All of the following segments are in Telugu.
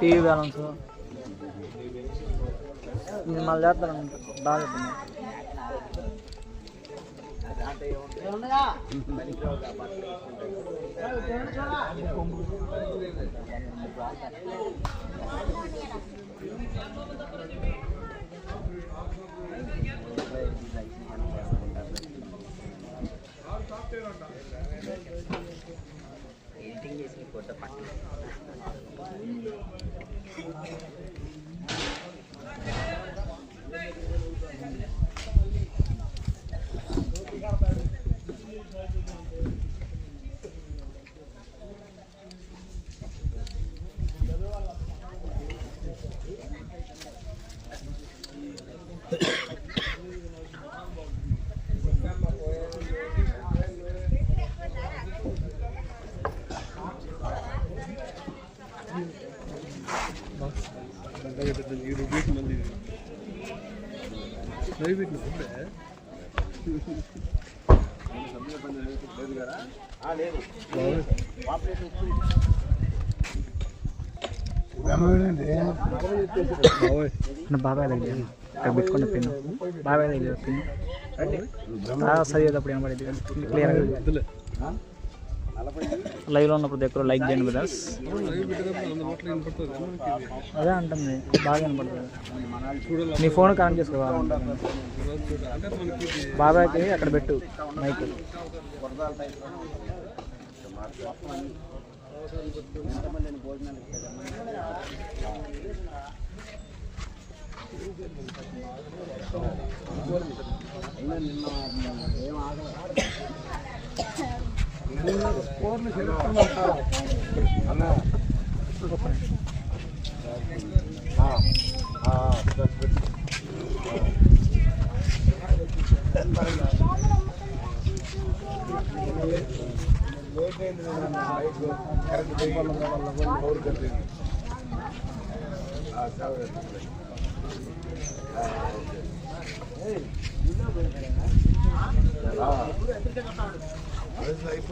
TV balance. ఇది మళ్ళీ చేస్తాను. బాగా చెప్తున్నా నా బాబాయ్ దగ్గర ఇక్కడ పెట్టుకున్న పిన్ బాబాయ్ దగ్గర పిన్ చదివేటప్పుడు ఏమపడింది క్లియర్గా లైవ్లో ఉన్నప్పుడు దగ్గర లైక్ చేయండి బ్రదర్స్ అదే అంటుంది. బాగా వినపడుతుంది. మీ ఫోన్ కనెక్ట్ చేసుకోవాలి బాబాయ్కి అక్కడ పెట్టు మైక్. నిన్న ఏం స్కోర్లు చెప్తున్నారు అన్న లేట్ అయింది లైట్ కరెంట్ దీపాల వల్ల పౌరు కలిగింది ఓకే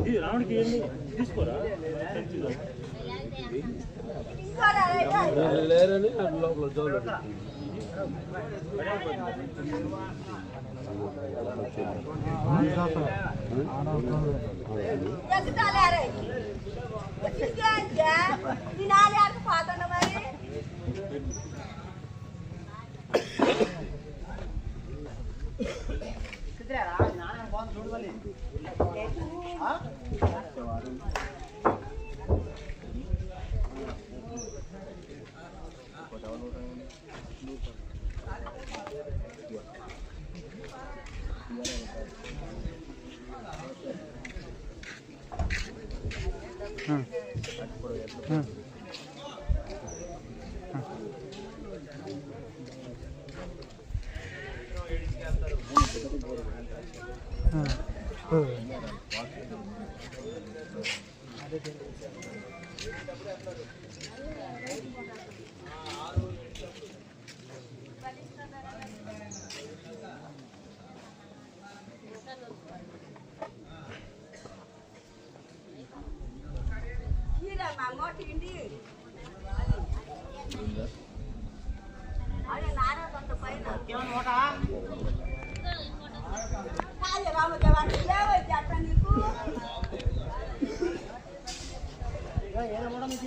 ఇది రాముడికి ఏంది తీసుకోరా లేరని లోపల జోలు తినాలి అరకు పోతుండ మరి Valente.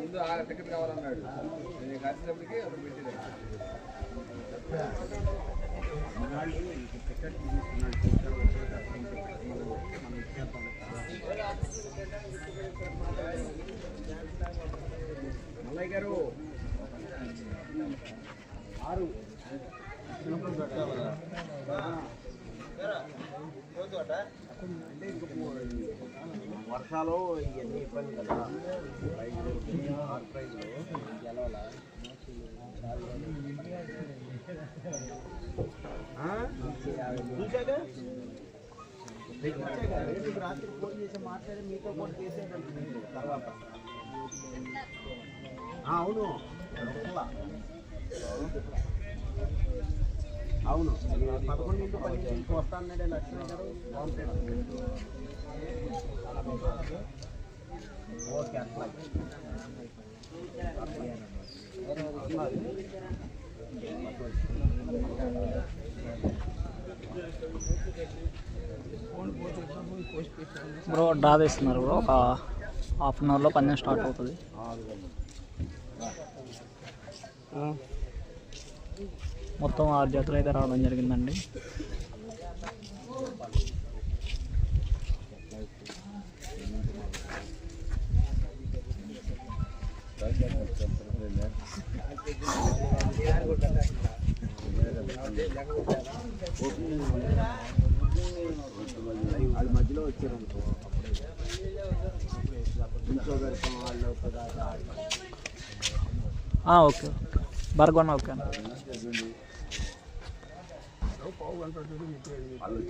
ముందు ఆ టికెట్ కావాలన్నాడు నేను కలిసినప్పటికీ అప్పుడు పెట్టాడు గారు. ఆరు. వర్షాలు ఇవన్నీ ఇబ్బంది కదా. ప్రైజ్లు ఆరు ప్రైజ్లు గెలవాలా చూసాక రాత్రి ఫోన్ చేసి మాట్లాడి మీతో ఫోన్ చేసేటట్టు తర్వాత అవును. అవును. పదకొండు ఇంటూ పది. లక్ష్మణ్ గారు. బాగుంటాడు ఓకే అట్లా. బ్రో డ్రా తీస్తున్నారు బ్రో ఒక హాఫ్ అన్ అవర్లో పందెం స్టార్ట్ అవుతుంది. మొత్తం ఆరు జతలు అయితే రావడం జరిగిందండి. వాళ్ళ మధ్యలో వచ్చారు అనుకో అప్పుడే ఇంట్లో ఇంకోగరికి వాళ్ళు కదా ఆ, ఓకే ఓకే బర్గొన్న ఓకే అన్న వాళ్ళు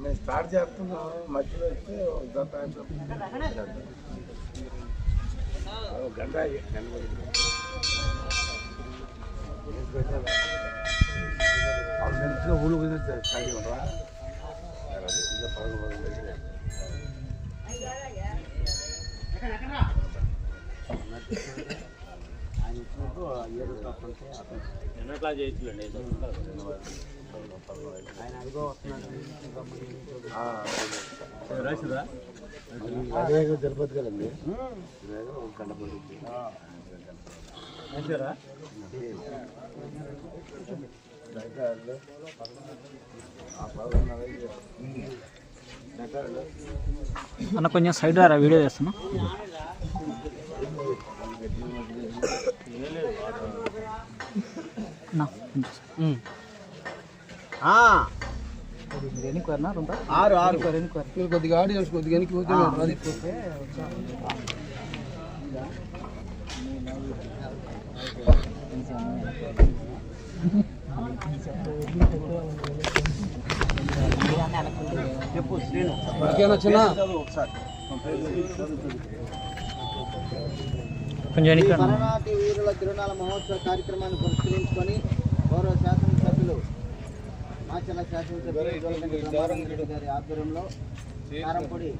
నేను స్టార్ట్ చేస్తున్నాను మధ్యలో వస్తే ఒక గంట ఒక గంట అయ్యి- గంట నిమిషంలో ఊళ్ళు కుదిరితే ఖాళీ ఉండరా ఇంకా పదకొండు పదకొండు అయ్యింది. ఆయన ఇచ్చినప్పుడు ఏడు తప్పంటే ఎన్నట్లా ఆయన అదిగో వస్తున్నాడు. రాసిరా? తిరుపతి కదండి. ఇదేదో ఒక గంట పడుతుంది రాసారా అన్న కొంచెం సైడ్ రా వీడియో చేస్తున్నా. ఆరు ఆరు. కొద్దిగా కొద్దిగా వెనక్కి పోతే అది చెప్పు శ్రీను. చిన్న? ఒకసారి. కొంచెం వీరుల తిరునాళ మహోత్సవ కార్యక్రమాన్ని పురస్కరించుకొని గౌరవ శాసనసభ్యులు మాచల శాసనసభ్యులు గారి ఆధ్వర్యంలో కారంపొడి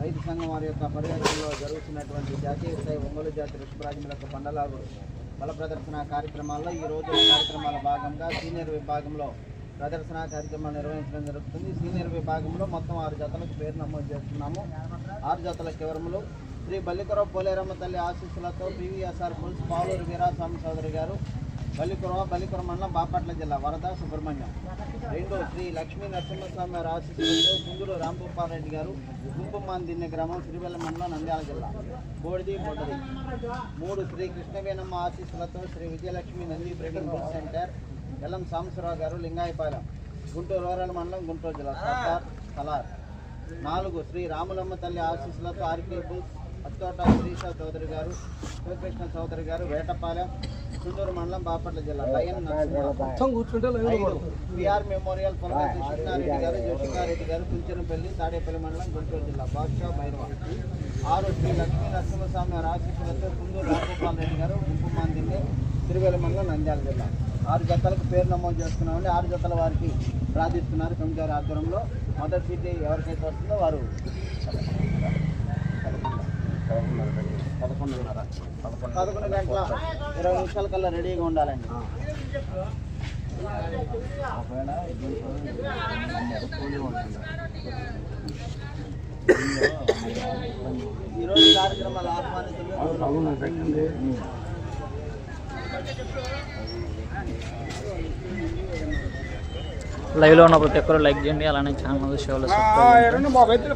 రైతు సంఘం వారి యొక్క పర్యటనలో జరుగుతున్నటువంటి జాతీయ స్థాయి ఒంగోలు జాతి రుషభరాజుల యొక్క పండలాగు బల ప్రదర్శన కార్యక్రమాల్లో ఈ రోజు కార్యక్రమాల భాగంగా సీనియర్ విభాగంలో ప్రదర్శన కార్యక్రమాలు నిర్వహించడం జరుగుతుంది. సీనియర్ విభాగంలో మొత్తం ఆరు జతలకు పేరు నమోదు చేస్తున్నాము. ఆరు జతల చివరములు శ్రీ బల్లికొరవ పోలేరమ్మ తల్లి ఆశీస్సులతో పివిఎస్ఆర్ పుల్స్ పాలూరు వీరాస్వామి చౌదరి గారు బల్లికొరవ బల్లికుర మండలం బాపట్ల జిల్లా వరద సుబ్రహ్మణ్యం. రెండు శ్రీ లక్ష్మీ నరసింహస్వామి వారి ఆశీస్సులతో కుందూరు రాంభూపారెడ్డి గారు గుంపుమాన్ దిన్నె గ్రామం సిరివెల్ల మండలం నంద్యాల జిల్లా. బోడిది బొడ్డది మూడు శ్రీ కృష్ణవేణమ్మ ఆశీస్సులతో Shri Vijayalakshmi Nandi breeding bull centre LM Sambasivarao garu Lingayapalem Guntur rural మండలం గుంటూరు జిల్లా సర్దార్ కలార్. నాలుగు శ్రీ రాములమ్మ తల్లి ఆశీస్సులతో ఆర్కే బుల్స్ అత్తోట శ్రీషా చౌదరి గారు శివకృష్ణ చౌదరి గారు వేటపాలెం చుండూరు మండలం బాపట్ల జిల్లా lion BR memorial Polaganti Krishnareddy garu Joshikareddy garu Kunchenapalli Tadepalli మండలం గుంటూరు జిల్లా బాద్షా భైరవ ఆరు శ్రీ లక్ష్మీ నరసింహస్వామి రాశికులతో కుందూరు రాఘగోపాల్ రెడ్డి గారు గుంపుమాందిని తిరువేల మండలం నంద్యాల జిల్లా. ఆరు జతలకు పేరు నమోదు చేసుకున్నామండి. ఆరు జతల వారికి ప్రార్థిస్తున్నారు కమిటీ వారి ఆధ్వర్యంలో. మొదటి సీట్ ఎవరికైతే వస్తుందో వారు పదకొండు గంటల ఇరవై నిమిషాల కల్లా రెడీగా ఉండాలండి. ఈరోజు కార్యక్రమాలు ఆహ్వానితులు లైవ్లో ఉన్న ప్రతి ఒక్కరు లైక్ చేయండి. అలానే ఛానల్ షోలో వచ్చేస్తున్నారు. అయితే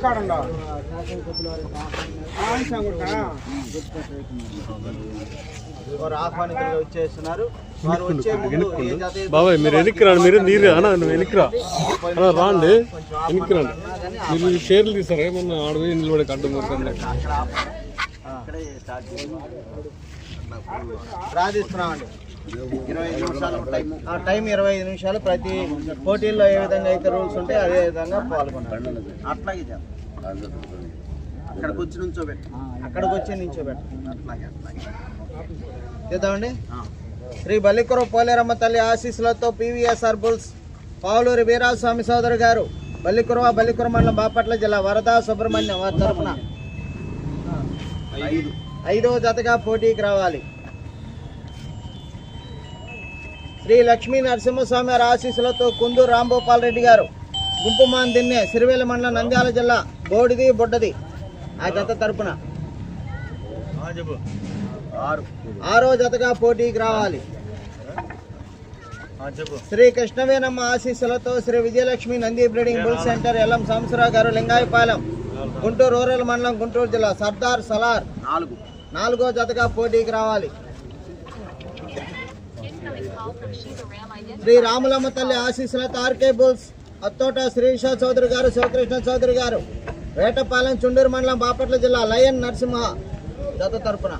బాబాయ్ మీరు వెనక్కి రాండి మీరు నీరు. అన్న నువ్వు వెనక్కి రా రాండి. వెనక్కి రండి మీరు షేర్లు తీసారా? ఏమన్నా ఆడవి నిలబడి కట్టు మురకండి ఇరవై ఐదు నిమిషాలు టైం ఆ టైం ఇరవై ఐదు నిమిషాలు ప్రతి పోటీల్లో ఏ విధంగా అయితే రూల్స్ ఉంటాయి అదే విధంగా పాల్గొనాలి అట్లాగే అక్కడికి వచ్చి నుంచోబెట్టు. అక్కడికి వచ్చి నించోబెట్టు. అట్లాగే అట్లాగే. చేద్దామండి? శ్రీ బల్లికుర పోలేరమ్మ తల్లి ఆశీస్సులతో పివిఎస్ఆర్ బుల్స్ పావులూరి వీరాస్వామి సోదరు గారు బల్లికురవ బల్లికుర మండలం బాపట్ల జిల్లా వరద సుబ్రహ్మణ్యం వారి తరఫున ఐదవ జతగా పోటీకి రావాలి. శ్రీ లక్ష్మీ నరసింహస్వామి వారి ఆశీస్సులతో కుందూరు రాంభూపాల్ రెడ్డి గారు గుంపుమాన్ దిన్నే సిరివేల మండలం నంద్యాల జిల్లా బోడిది బొడ్డది. ఆ జత తరపున. ఆరో జతగా పోటీకి రావాలి. శ్రీ కృష్ణవేనమ్మ ఆశీస్సులతో Shri Vijayalakshmi Nandi breeding bull centre LM Sambasivarao garu Lingayapalem Guntur rural మండలం గుంటూరు జిల్లా సర్దార్ సలార్. నాలుగు. నాలుగో జతగా పోటీకి రావాలి. శ్రీ రాములమ్మ తల్లి ఆశీస్సులతో ఆర్కే బుల్స్ అత్తోట శ్రీషా చౌదరి గారు శివకృష్ణ చౌదరి గారు వేటపాలెం చుండూరు మండలం బాపట్ల జిల్లా లయన్ నరసింహ జత తరపున.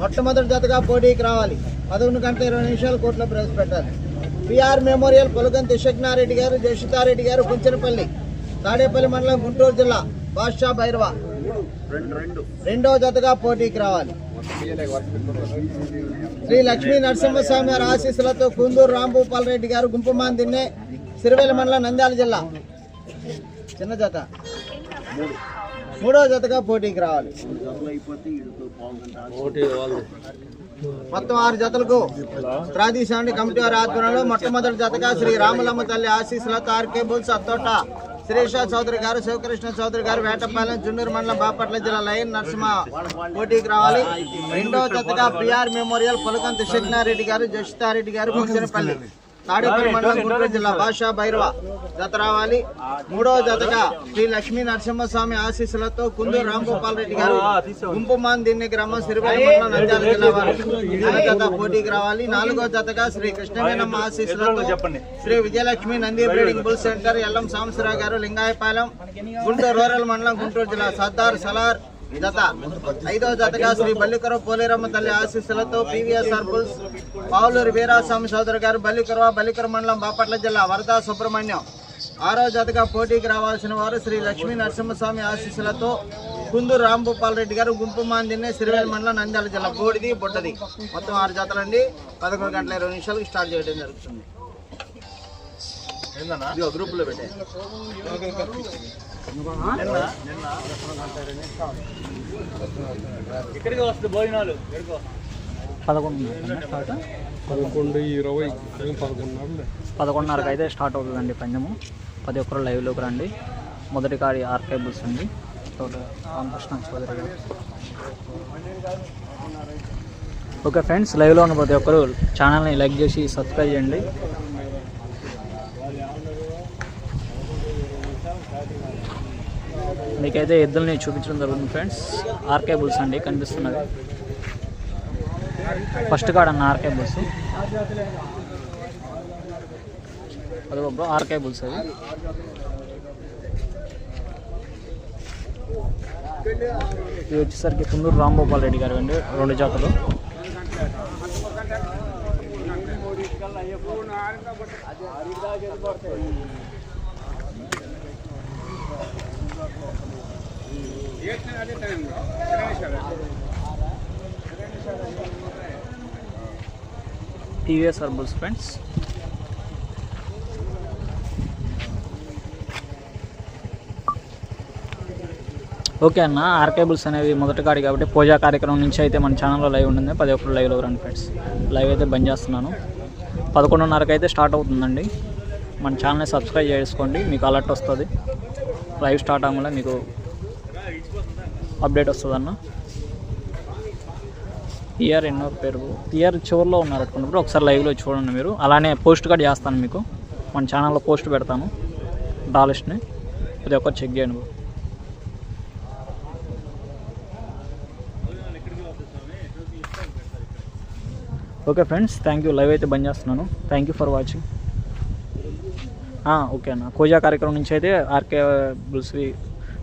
మొట్టమొదటి జతగా పోటీకి రావాలి. పదకొండు గంటల ఇరవై నిమిషాలు కోర్టులో ప్రవేశపెట్టాలి. పిఆర్ మెమోరియల్ పొలగంతి శక్నారెడ్డి గారు జషితారెడ్డి గారు కుంచెనపల్లి తాడేపల్లి మండలం గుంటూరు జిల్లా బాద్షా భైరవ రెండో జతగా పోటీకి రావాలి. శ్రీ లక్ష్మీ నరసింహస్వామి గారి ఆశీస్సులతో కుందూరు రాంభూపాల్ రెడ్డి గారు గుంపుమాన్ దిన్నే సిరివేల మండలం నంద్యాల జిల్లా. చిన్న జత. మూడో జతగా పోటీకి రావాలి. మొత్తం ఆరు జతలకు ప్రాదేశిక కమిటీ వారి ఆధ్వర్యంలో మొట్టమొదటి జతగా శ్రీ రాములమ్మ తల్లి ఆశీస్సులతో ఆర్కే బుల్స్ అత్తోట శ్రీషా చౌదరి గారు శివకృష్ణ చౌదరి గారు వేటపాలెం జున్నూరు మండలం బాపట్ల జిల్లా లయన్ నరసింహ పోటీకి రావాలి. రెండో జతగా పిఆర్ మెమోరియల్ పులకంతి శిగ్నారెడ్డి గారు జషితారెడ్డి గారు ముఖ్యనపల్లి తాడేపల్లి మండలం గుంటూరు జిల్లా భాషా భైరవ జత రావాలి. మూడో జతగా శ్రీ లక్ష్మీ నరసింహస్వామి ఆశీస్సులతో కుందూరు రాంగోపాల్ రెడ్డి గారు గుంపుమాన్ దిన్ని గ్రామం సిరిపల్లి మండలం నంద్యాల జిల్లా వారు. జత పోటీకి రావాలి. నాలుగో జతగా శ్రీ కృష్ణవేనమ్మ ఆశీస్సులతో Shri Vijayalakshmi Nandi breeding bull centre LM Sambasivarao garu Lingayapalem Guntur rural మండలం గుంటూరు జిల్లా సర్దార్ సలార్ జత ఐదవ జతగా శ్రీ బల్లికర పోలేరమ్మ తల్లి ఆశీస్సులతో పివిఎస్ఆర్ బుల్స్ పావులూరు వీరాస్వామి సోదరు గారు బల్లికరవ బల్లికర మండలం బాపట్ల జిల్లా వరదా సుబ్రహ్మణ్యం. ఆరో జతగా పోటీకి రావాల్సిన వారు శ్రీ లక్ష్మీ నరసింహస్వామి ఆశీస్సులతో కుందూరు రాంభూపాల్ రెడ్డి గారు గుంపు మాందిన్నే సిరివేల మండలం నంద్యాల జిల్లా బోడిది బుట్టది మొత్తం ఆరు జతలండి. పదకొండు గంటల ఇరవై నిమిషాలకు స్టార్ట్ చేయడం జరుగుతుంది. ఇదిగో గ్రూపులో పెట్టే. ఇక్కడికి వస్తుంది భోజనాలు? ఇక్కడికి పదకొండు. ఇరవై పదకొండున్నరకు అయితే స్టార్ట్ అవుతుందండి పందెము. ప్రతి ఒక్కరు లైవ్లోకి రండి. మొదటి కాడి ఆర్కే బుల్స్ అండి రామకృష్ణ చౌదరి గారు. ఓకే ఫ్రెండ్స్ లైవ్లో ఉన్న ప్రతి ఒక్కరు ఛానల్ని లైక్ చేసి సబ్స్క్రైబ్ చేయండి. మీకైతే ఎద్దుల్ని చూపించడం జరుగుతుంది ఫ్రెండ్స్. ఆర్కే బుల్స్ అండి కనిపిస్తున్నది ఫస్ట్ కార్డ్ అన్న ఆర్కే బుల్స్. అదిగో బ్రో ఆర్కే బుల్స్ అది ఇది వచ్చేసరికి కుందూరు రాంగోపాల్ రెడ్డి గారు అండి రెండు జాతులు. టీవీఎస్ అర్బుల్స్ ఫ్రెండ్స్. ఓకే అన్న ఆర్కేబుల్స్ అనేవి మొదటి కాడి కాబట్టి పూజా కార్యక్రమం నుంచి అయితే మన ఛానల్లో లైవ్ ఉంటుంది. పది ఒక్కరు లైవ్లో రండి ఫ్రెండ్స్. లైవ్ అయితే బంద్ చేస్తున్నాను. పదకొండున్నరకు అయితే స్టార్ట్ అవుతుందండి. మన ఛానల్ని సబ్స్క్రైబ్ చేసుకోండి. మీకు అలర్ట్ వస్తుంది. లైవ్ స్టార్ట్ అవ్వకుండా మీకు అప్డేట్ వస్తుంది అన్న ఇయర్ ఎన్నో పేరు. ఇయర్ చివరిలో ఉన్నారు అనుకున్నప్పుడు ఒకసారి లైవ్లో చూడండి మీరు. అలానే పోస్ట్ కూడా చేస్తాను మీకు. మన ఛానల్లో పోస్ట్ పెడతాను. డాలిస్ట్ని ప్రతి ఒక్కరు చెక్ చేయండి okay friends thank you live అయితే బంద్ చేస్తున్నాను. Thank you for watching okay అన్న. కోజా కార్యక్రమం నుంచి అయితే ఆర్కే బుల్స్వి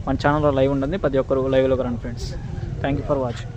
మన ఛానల్లో లైవ్ ఉంటుంది. ప్రతి ఒక్కరు లైవ్లోకి రండి friends thank you for watching